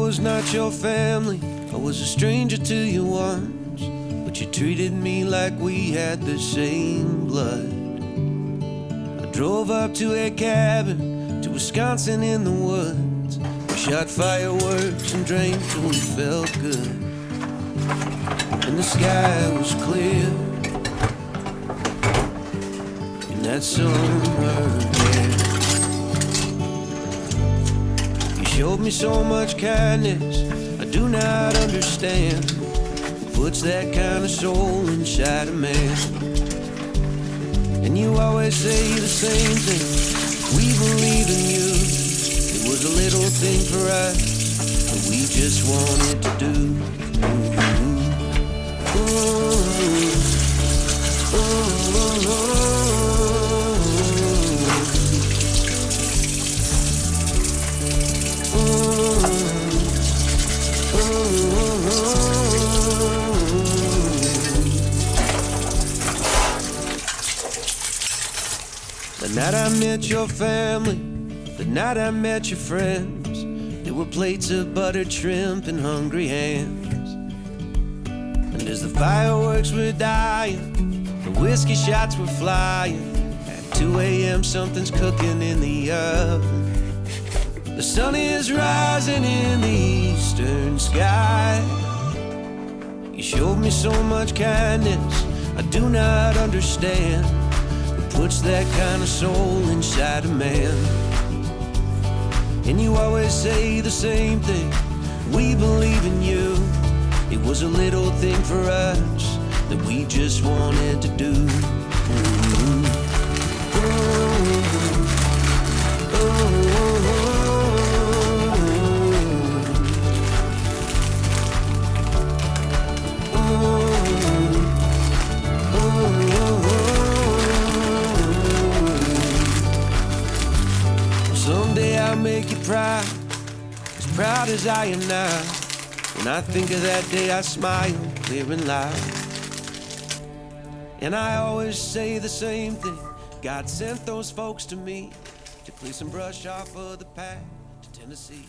I was not your family, I was a stranger to you once. But you treated me like we had the same blood. I drove up to a cabin to Wisconsin in the woods. We shot fireworks and drank till we felt good. And the sky was clear. In that summer air. Showed me so much kindness I do not understand. Puts that kind of soul inside a man. And you always say the same thing. We believe in you. It was a little thing for us that we just wanted to do. Ooh, ooh, ooh, The night I met your family, the night I met your friends, there were plates of buttered shrimp and hungry hands. And as the fireworks were dying, the whiskey shots were flying. At 2 a.m., something's cooking in the oven. The sun is rising in the eastern sky. You showed me so much kindness I do not understand. Puts that kind of soul inside a man? And you always say the same thing. We believe in you. It was a little thing for us that we just wanted to do. Someday proud as I am now. When I think of that day, I smile clear and loud. And I always say the same thing God sent those folks to me to clear some brush off of the path to Tennessee.